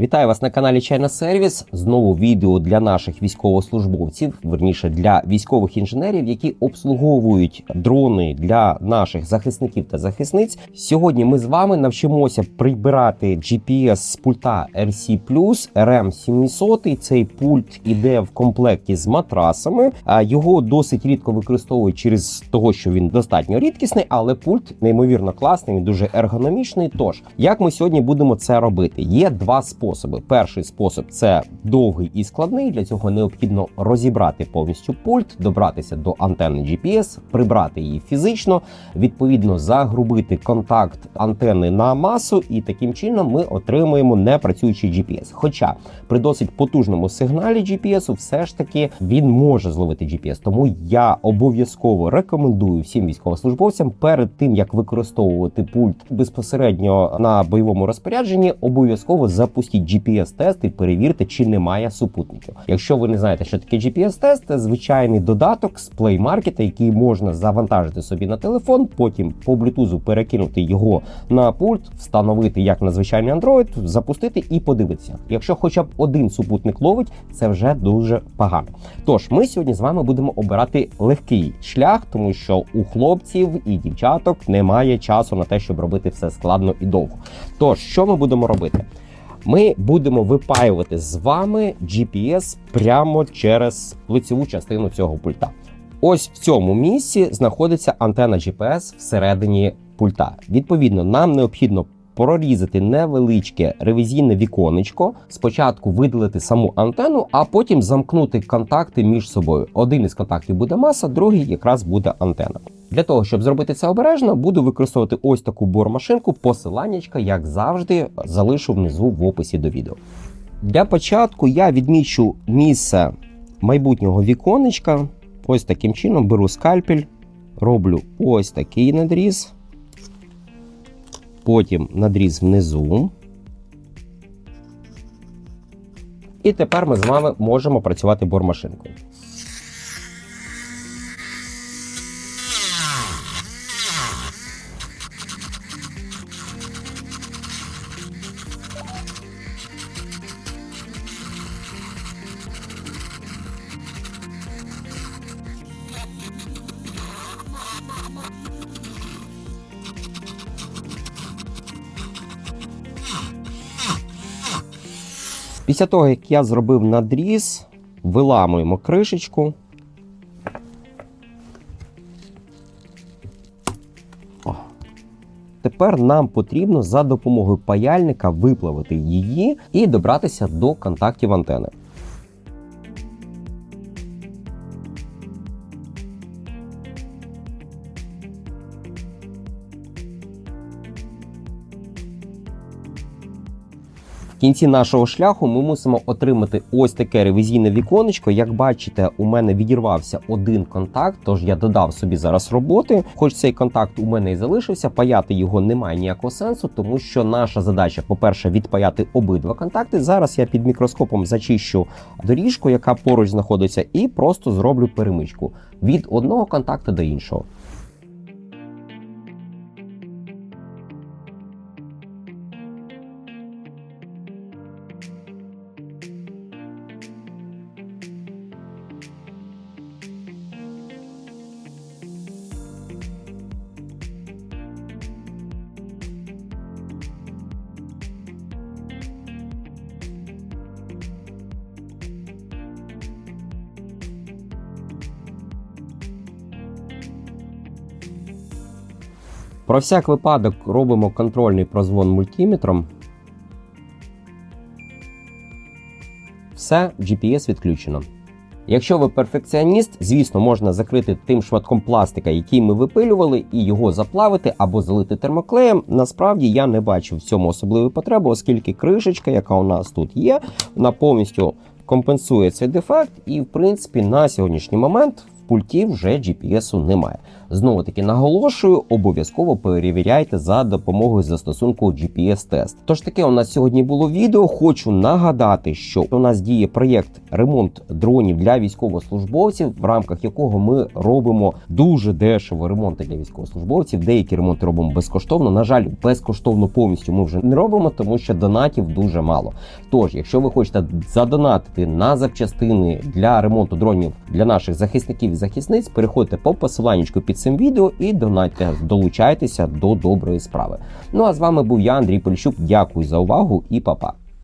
Вітаю вас на каналі Чайна Сервіс. Знову відео для наших військовослужбовців, верніше для військових інженерів, які обслуговують дрони для наших захисників та захисниць. Сьогодні ми з вами навчимося прибирати GPS з пульта RC RM 700. Цей пульт іде в комплекті з матрасами. Його досить рідко використовують через того, що він достатньо рідкісний, але пульт неймовірно класний, він дуже ергономічний. Тож як ми сьогодні будемо це робити? Є два способи. Перший спосіб це довгий і складний. Для цього необхідно розібрати повністю пульт, добратися до антенни GPS, прибрати її фізично, відповідно загрубити контакт антени на масу, і таким чином ми отримуємо непрацюючий GPS. Хоча при досить потужному сигналі GPS все ж таки він може зловити GPS. Тому я обов'язково рекомендую всім військовослужбовцям перед тим як використовувати пульт безпосередньо на бойовому розпорядженні, обов'язково запустіть GPS-тест і перевірте, чи немає супутників. Якщо ви не знаєте, що таке GPS-тест, це звичайний додаток з Play Market, який можна завантажити собі на телефон, потім по Bluetooth перекинути його на пульт, встановити як на звичайний Android, запустити і подивитися. Якщо хоча б один супутник ловить, це вже дуже погано. Тож ми сьогодні з вами будемо обирати легкий шлях, тому що у хлопців і дівчаток немає часу на те, щоб робити все складно і довго. Тож, що ми будемо робити? Ми будемо випаювати з вами GPS прямо через лицеву частину цього пульта. Ось в цьому місці знаходиться антена GPS всередині пульта. Відповідно, нам необхідно прорізати невеличке ревізійне віконечко, спочатку видалити саму антенну, а потім замкнути контакти між собою. Один із контактів буде маса, другий якраз буде антена. Для того, щоб зробити це обережно, буду використовувати ось таку бормашинку. Посиланнячка, як завжди, залишу внизу в описі до відео. Для початку я відмічу місце майбутнього віконечка. Ось таким чином беру скальпель, роблю ось такий надріз, потім надріз внизу. І тепер ми з вами можемо працювати бормашинкою. Після того, як я зробив надріз, виламуємо кришечку. О. Тепер нам потрібно за допомогою паяльника виплавити її і добратися до контактів антени. Кінці нашого шляху ми мусимо отримати ось таке ревізійне віконечко. Як бачите, у мене відірвався один контакт, тож я додав собі зараз роботи. Хоч цей контакт у мене і залишився, паяти його немає ніякого сенсу, тому що наша задача, по-перше, відпаяти обидва контакти. Зараз я під мікроскопом зачищу доріжку, яка поруч знаходиться, і просто зроблю перемичку від одного контакту до іншого. Про всяк випадок робимо контрольний прозвон мультиметром. Все, GPS відключено. Якщо ви перфекціоніст, звісно, можна закрити тим шматком пластика, який ми випилювали, і його заплавити або залити термоклеєм. Насправді я не бачу в цьому особливої потреби, оскільки кришечка, яка у нас тут є, вона повністю компенсує цей дефект, і в принципі на сьогоднішній момент в пульті вже GPS-у немає. Знову таки наголошую, обов'язково перевіряйте за допомогою застосунку GPS-тест. Тож таке у нас сьогодні було відео. Хочу нагадати, що у нас діє проєкт ремонт дронів для військовослужбовців, в рамках якого ми робимо дуже дешево ремонти для військовослужбовців. Деякі ремонти робимо безкоштовно. На жаль, безкоштовно повністю ми вже не робимо, тому що донатів дуже мало. Тож, якщо ви хочете задонатити на запчастини для ремонту дронів для наших захисників і захисниць, переходьте по посиланнячку під цим відео і донатьте, долучайтеся до доброї справи. Ну а з вами був я, Андрій Польщук. Дякую за увагу і па-па.